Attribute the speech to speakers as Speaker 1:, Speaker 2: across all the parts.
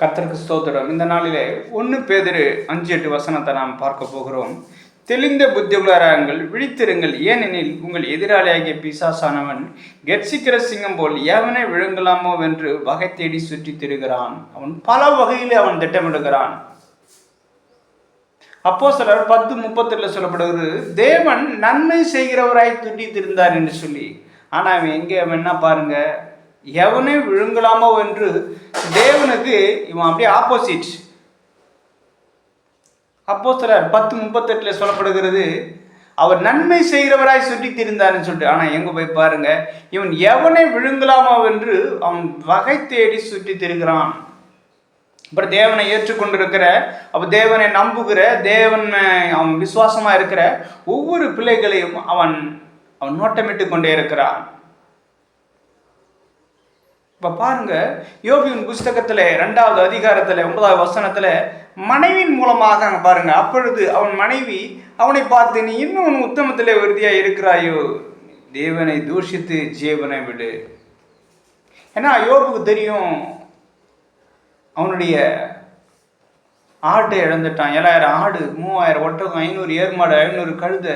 Speaker 1: கத்தருக்கு ஸ்தோத்திரம். இந்த நாளிலே ஒன்று பேதிரு அஞ்சு எட்டு வசனத்தை நாம் பார்க்க போகிறோம். தெளிந்த புத்தி உள்ளாராங்கள் விழித்திருங்கள். ஏனெனில் உங்கள் எதிராளியாகிய பிசாசானவன் கெட்சிக்கிற சிங்கம் போல் எவனை விழுங்கலாமோ என்று வகை தேடி சுற்றி திரிகிறான். அவன் பல வகையில் அவன் திட்டமிடுகிறான். அப்போ சிலர் பத்து முப்பத்தெட்டுல சொல்லப்படுகிறது தேவன் நன்மை செய்கிறவராய் துண்டித்திருந்தார் என்று சொல்லி. ஆனால் அவன் எங்கே? அவன் என்ன பாருங்கள் எவனே விழுங்கலாமோ என்று தேவனுக்கு இவன் அப்படியே ஆப்போசிட் அப்போ சிலர் பத்து முப்பத்தெட்டில் சொல்லப்படுகிறது அவர் நன்மை செய்கிறவராய் சுற்றி திரிந்தார்னு சொல்லிட்டு ஆனால் எங்கே போய் பாருங்க இவன் எவனை விழுங்கலாமோ என்று அவன் வகை தேடி சுற்றி திரிகிறான் அப்புறம் தேவனை ஏற்றுக்கொண்டிருக்கிற அப்போ தேவனை நம்புகிற தேவனை அவன் விசுவாசமாக இருக்கிற ஒவ்வொரு பிள்ளைகளையும் அவன் அவன் நோட்டமிட்டு கொண்டே இருக்கிறான். இப்போ பாருங்க யோபியின் புஸ்தகத்தில் ரெண்டாவது அதிகாரத்தில் ஒன்பதாவது வசனத்தில் மனைவியின் மூலமாக அங்க பாருங்க அப்பொழுது அவன் மனைவி அவனை பார்த்து நீ இன்னும் உத்தமத்தில் உறுதியாக இருக்கிறாயோ? தேவனை தூஷித்து ஜீவனை விடு. ஏன்னா யோபுக்கு தெரியும் அவனுடைய ஆட்டை இழந்துட்டான். ஏழாயிரம் ஆடு மூவாயிரம் ஒட்டகம் ஐநூறு ஏர்மாடு ஐநூறு கழுத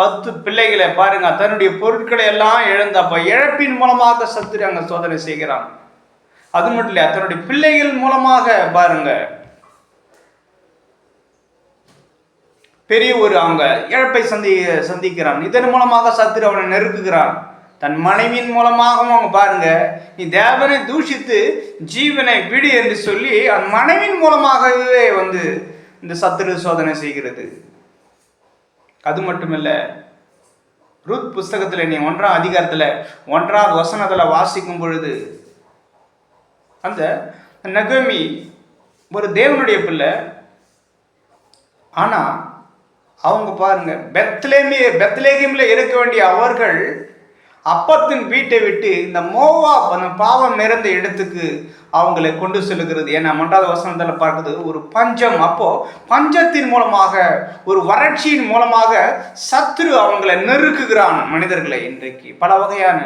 Speaker 1: பத்து பிள்ளைகளை பாருங்க. தன்னுடைய பொருட்களை எல்லாம் இழந்த இழப்பின் மூலமாக சத்துரு அங்கே சோதனை செய்கிறான். அது மட்டும் இல்லையா? தன்னுடைய பிள்ளைகள் மூலமாக பாருங்க. பெரிய ஒரு அவங்க இழப்பை சந்தி சந்திக்கிறான். இதன் மூலமாக சத்துரு அவனை நெருக்குகிறான். தன் மனைவியின் மூலமாகவும் அவங்க பாருங்க நீ தேவனை தூஷித்து ஜீவனை விடு என்று சொல்லி அந்த மனைவியின் மூலமாகவே வந்து இந்த சத்துரு சோதனை செய்கிறது. அது மட்டுமல்ல ருத் புஸ்தகத்தில் நீ ஒன்றாம் அதிகாரத்தில் ஒன்றாவது வசனத்தில் வாசிக்கும் பொழுது அந்த நகமி ஒரு தேவனுடைய பிள்ளை ஆனால் அவங்க பாருங்க பெத்லேமி பெத்லேகிமில் இருக்க வேண்டிய அவர்கள் அப்பத்தின் வீட்டை விட்டு இந்த மோவா அந்த பாவம் நிறைந்த இடத்துக்கு அவங்களை கொண்டு செல்லுகிறது. ஏன்னா மண்டாத வசனத்தில் பார்க்குது ஒரு பஞ்சம். அப்போது பஞ்சத்தின் மூலமாக ஒரு வறட்சியின் மூலமாக சத்ரு அவங்களை நெருக்குகிறான் மனிதர்களை இன்றைக்கு. பல வகையான.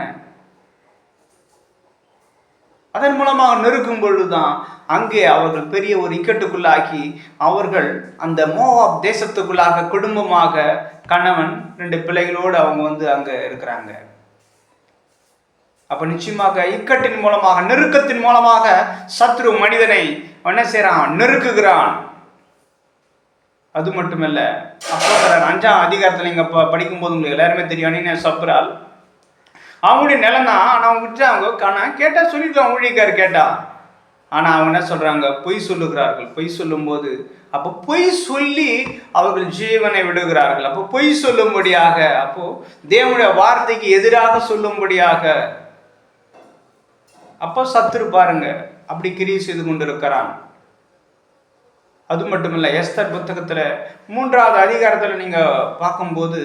Speaker 1: அதன் மூலமாக நெருக்கும் பொழுதுதான் அங்கே அவர்கள் பெரிய ஒரு இக்கட்டுக்குள்ளாக்கி அவர்கள் அந்த மோவாப் தேசத்துக்குள்ளாக குடும்பமாக கணவன் ரெண்டு பிள்ளைகளோடு அவங்க வந்து அங்கே இருக்கிறாங்க. அப்போ நிச்சயமாக இக்கட்டின் மூலமாக நெருக்கத்தின் மூலமாக சத்ரு மனிதனை என்ன செய்கிறான் நெருக்குகிறான். அது மட்டுமல்ல அப்போ அஞ்சாம் அதிகாரத்தில் நீங்கள் ப- படிக்கும்போது உங்களுக்கு எல்லாருமே தெரியும் அணின சப்ரால் அவங்களுடைய நிலம் தான் ஆனால் அவங்க விட்டுறாங்க காணா கேட்டால் சொல்லிட்டு ஊழியக்கார் கேட்டா. ஆனால் அவங்க என்ன சொல்கிறாங்க பொய் சொல்லுகிறார்கள். பொய் சொல்லும்போது அப்போ பொய் சொல்லி அவர்கள் ஜீவனை விடுகிறார்கள். அப்போ பொய் சொல்லும்படியாக அப்போது தேவனுடைய வார்த்தைக்கு எதிராக சொல்லும்படியாக அப்போ சத்துரு பாருங்க. அப்படி கிரியை செய்து கொண்டிருக்கிறான். அது மட்டுமில்ல எஸ்தர் புத்தகத்தில் மூன்றாவது அதிகாரத்தில் நீங்கள் பார்க்கும்போது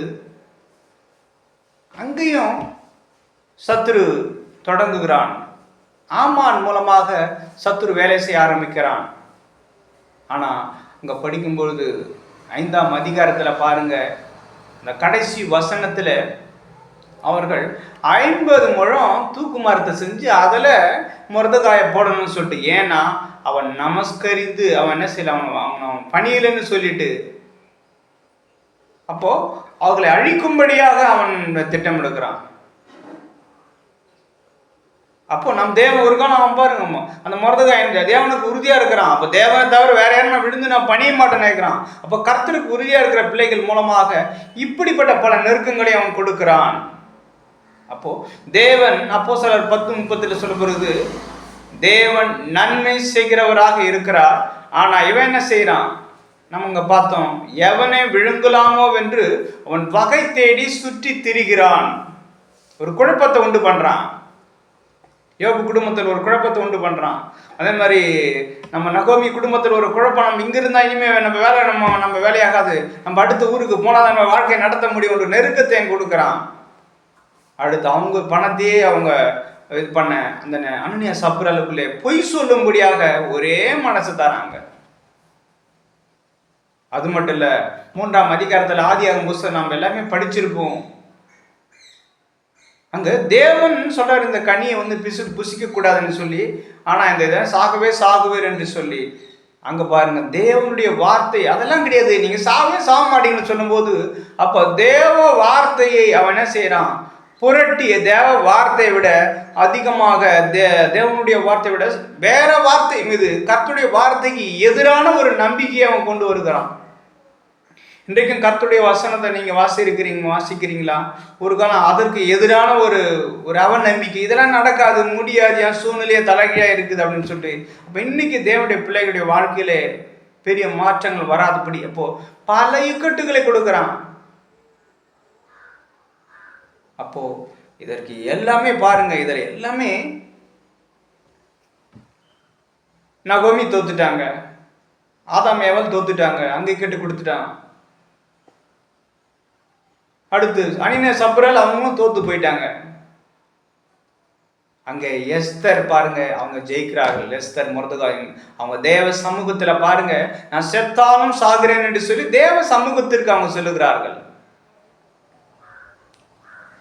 Speaker 1: அங்கேயும் சத்துரு தொடங்குகிறான். ஆமான் மூலமாக சத்துரு வேலை செய்ய ஆரம்பிக்கிறான். ஆனால் அங்கே படிக்கும்பொழுது ஐந்தாம் அதிகாரத்தில் பாருங்கள் இந்த கடைசி வசனத்தில் அவர்கள் ஐம்பது முழம் தூக்கு மரத்தை செஞ்சு அதில் முரதகாயை போடணும்னு சொல்லிட்டு ஏன்னா அவன் நமஸ்கரித்து அவன் என்ன செய்யல? அவன் அவன் அவன் பணியலைன்னு சொல்லிட்டு. அப்போ அவர்களை அழிக்கும்படியாக அவன் திட்டம் எடுக்கிறான். அப்போ நம் தேவன் ஒரு காலம் அவன் பாருங்க அந்த முரதகாயன் தேவனுக்கு உறுதியா இருக்கிறான். அப்போ தேவனை தவிர வேற யாரும் நான் விழுந்து நான் பணிய மாட்டேன்னு நினைக்கிறான். அப்போ கர்த்தருக்கு உறுதியா இருக்கிற பிள்ளைகள் மூலமாக இப்படிப்பட்ட பல நெருக்கங்களை அவன் கொடுக்கிறான். அப்போ தேவன் அப்போ சிலர் பத்து முப்பத்தில் சொல்லப்படுது தேவன் நன்மை செய்கிறவராக இருக்கிறார். ஆனா இவன் என்ன செய்கிறான்? நம்ம இங்க பார்த்தோம் எவனை விழுங்கலாமோ என்று அவன் வகை தேடி சுற்றி திரிகிறான். ஒரு குழப்பத்தை உண்டு பண்றான். யோபு குடும்பத்தில் ஒரு குழப்பத்தை உண்டு பண்றான். அதே மாதிரி நம்ம நகோமி குடும்பத்தில் ஒரு குழப்பம் நம்ம இங்கே இருந்தால் இனிமே நம்ம வேலை நம்ம நம்ம வேலையாகாது. நம்ம அடுத்த ஊருக்கு போனால் நம்ம வாழ்க்கையை நடத்த முடியும். ஒரு நெருக்கத்தை கொடுக்குறான். அடுத்து அவங்க பணத்தையே அவங்க இது பண்ண அந்த ந- அனனியா சப்ரலுக்குள்ளே பொய் சொல்லும்படியாக ஒரே மனசு தராங்க. அது மட்டும் இல்ல மூன்றாம் அதிகாரத்தில் ஆதியாகம புஸ்தகம் நாம் எல்லாமே படிச்சிருப்போம். அங்க தேவன் சொல்றாரு இந்த கனியை வந்து பிசு புசிக்க கூடாதுன்னு சொல்லி ஆனா இந்த இதை சாகவே சாகுவேர் என்று சொல்லி. அங்க பாருங்க தேவனுடைய வார்த்தை அதெல்லாம் கிடையாது. நீங்க சாகவே சாக மாட்டீங்கன்னு சொல்லும்போது அப்ப தேவ வார்த்தையை அவன் என்ன செய்யறான்? புரட்டிய தேவ வார்த்தையை விட அதிகமாக தே தேவனுடைய வார்த்தையை விட வேற வார்த்தை மீது கத்துடைய வார்த்தைக்கு எதிரான ஒரு நம்பிக்கையை அவன் கொண்டு வருகிறான். இன்றைக்கும் கத்துடைய வசனத்தை நீங்கள் வாசிக்கிறீங்க வாசிக்கிறீங்களா? ஒரு காலம் அதற்கு எதிரான ஒரு ஒரு அவநம்பிக்கை இதெல்லாம் நடக்காது முடியாது என் சூழ்நிலையே தலைகையா இருக்குது அப்படின்னு சொல்லிட்டு. அப்போ இன்னைக்கு தேவனுடைய பிள்ளைகளுடைய வாழ்க்கையில பெரிய மாற்றங்கள் வராதபடி அப்போ பல இக்கட்டுகளை கொடுக்குறான். அப்போ இதற்கு எல்லாமே பாருங்க இதில் எல்லாமே நகோமி தோத்துட்டாங்க. ஆதாம் ஏவல் தோத்துட்டாங்க அங்கே கெட்டு கொடுத்துட்டான். அடுத்து அனின சப்ரல் அவங்களும் தோத்து போயிட்டாங்க. அங்கே எஸ்தர் பாருங்க அவங்க ஜெயிக்கிறார்கள். எஸ்தர் முரதுகாயும் அவங்க தேவ சமூகத்தில் பாருங்க நான் செத்தாலும் சாகிறேன் என்று சொல்லி தேவ சமூகத்திற்கு அவங்க சொல்லுகிறார்கள்.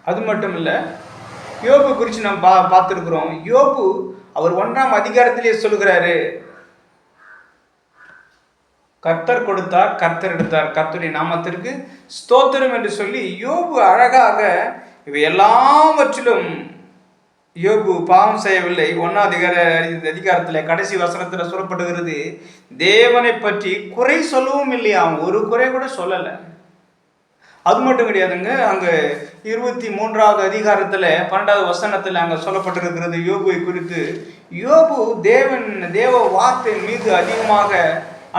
Speaker 1: அது மட்டும் இல்லை யோபு குறித்து நம்ம பா பார்த்துருக்குறோம். யோபு அவர் ஒன்றாம் அதிகாரத்திலேயே சொல்லுகிறாரு கர்த்தர் கொடுத்தார் கர்த்தர் எடுத்தார். கர்த்தருடைய நாமத்திற்கு ஸ்தோத்திரம் என்று சொல்லி யோபு அழகாக இவை எல்லாவற்றிலும் யோபு பாவம் செய்யவில்லை. ஒன்றாம் அதிகார அதிகாரத்தில் கடைசி வசனத்தில் சொல்லப்படுகிறது தேவனை பற்றி குறை சொல்லவும் இல்லையா ஒரு குறை கூட சொல்லலை. அது மட்டும் கிடையாதுங்க அங்கே இருபத்தி மூன்றாவது அதிகாரத்தில் பன்னெண்டாவது வசனத்தில் அங்கே சொல்லப்பட்டிருக்கிறது யோபுவை குறித்து. யோபு தேவன் தேவ வார்த்தை மீது அதிகமாக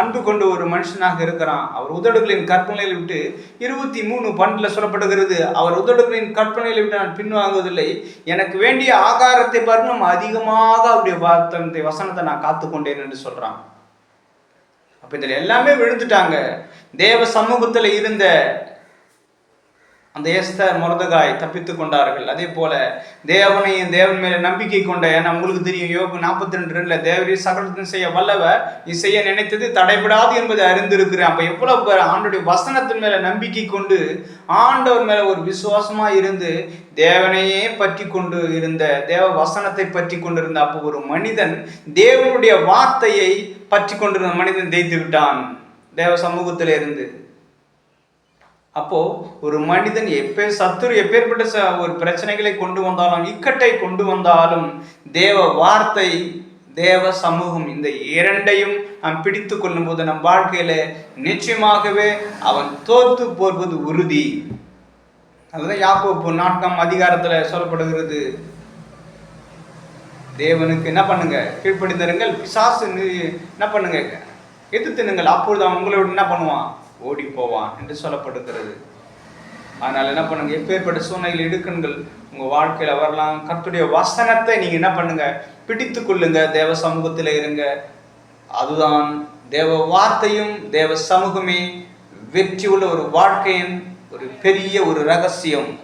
Speaker 1: அன்பு கொண்டு ஒரு மனுஷனாக இருக்கிறான். அவர் உதடுகளின் கற்பனையில் விட்டு இருபத்தி மூணு பண்டில் சொல்லப்படுகிறது அவர் உதடுகளின் கற்பனையில் விட்டு நான் பின்வாங்குவதில்லை. எனக்கு வேண்டிய ஆகாரத்தை பருணம் அதிகமாக அவருடைய வார்த்தை வசனத்தை நான் காத்துக்கொண்டேன் என்று சொல்கிறான் அப்ப இதில் எல்லாமே விழுந்துட்டாங்க. தேவ சமூகத்தில் இருந்த அந்த ஏஸ்தர் முரதகாய் தப்பித்து கொண்டார்கள். அதே போல தேவனையும் தேவன் மேல நம்பிக்கை கொண்ட ஏன்னா உங்களுக்கு தெரியும் யோகம் நாற்பத்தி ரெண்டு ரெண்டுல தேவரையும் சகலத்தையும் செய்ய வல்லவர் நீ செய்ய நினைத்தது தடைபடாது என்பதை அறிந்திருக்கிறேன். அப்ப எவ்வளவு பேர் ஆண்டுடைய வசனத்தின் மேல நம்பிக்கை கொண்டு ஆண்டவர் மேல ஒரு விசுவாசமா இருந்து தேவனையே பற்றி கொண்டு இருந்த தேவ வசனத்தை பற்றி கொண்டிருந்த அப்போ ஒரு மனிதன் தேவனுடைய வார்த்தையை பற்றி கொண்டிருந்த மனிதன் தேய்த்து விட்டான். தேவ சமூகத்தில் இருந்து அப்போது ஒரு மனிதன் எப்பே சத்துரு எப்பேற்பட்ட ச ஒரு பிரச்சனைகளை கொண்டு வந்தாலும் இக்கட்டை கொண்டு வந்தாலும் தேவ வார்த்தை தேவ சமூகம் இந்த இரண்டையும் நாம் பிடித்து கொள்ளும்போது நம் வாழ்க்கையில் நிச்சயமாகவே அவன் தோற்று போர்வது உறுதி. அதுதான் யாக்கோப்பு நாட்கம் அதிகாரத்தில் சொல்லப்படுகிறது. தேவனுக்கு என்ன பண்ணுங்க? கீழ்ப்படிந்தருங்கள் பிசாசு என்ன பண்ணுங்க? எதிர்த்து நீங்கள் அப்பொழுது அவன் உங்களோட என்ன பண்ணுவான்? ஓடி போவான் என்று சொல்லப்படுகிறது. அதனால் என்ன பண்ணுங்க? எப்பேற்பட்ட சூழ்நிலையில் இடுக்கண்கள் உங்கள் வாழ்க்கையில் வரலாம். கத்துடைய வசனத்தை நீங்கள் என்ன பண்ணுங்க? பிடித்து கொள்ளுங்க. தேவ சமூகத்தில் இருங்க. அதுதான் தேவ வார்த்தையும் தேவ சமூகமே வெற்றி உள்ள ஒரு வாழ்க்கையின் ஒரு பெரிய ஒரு ரகசியம்.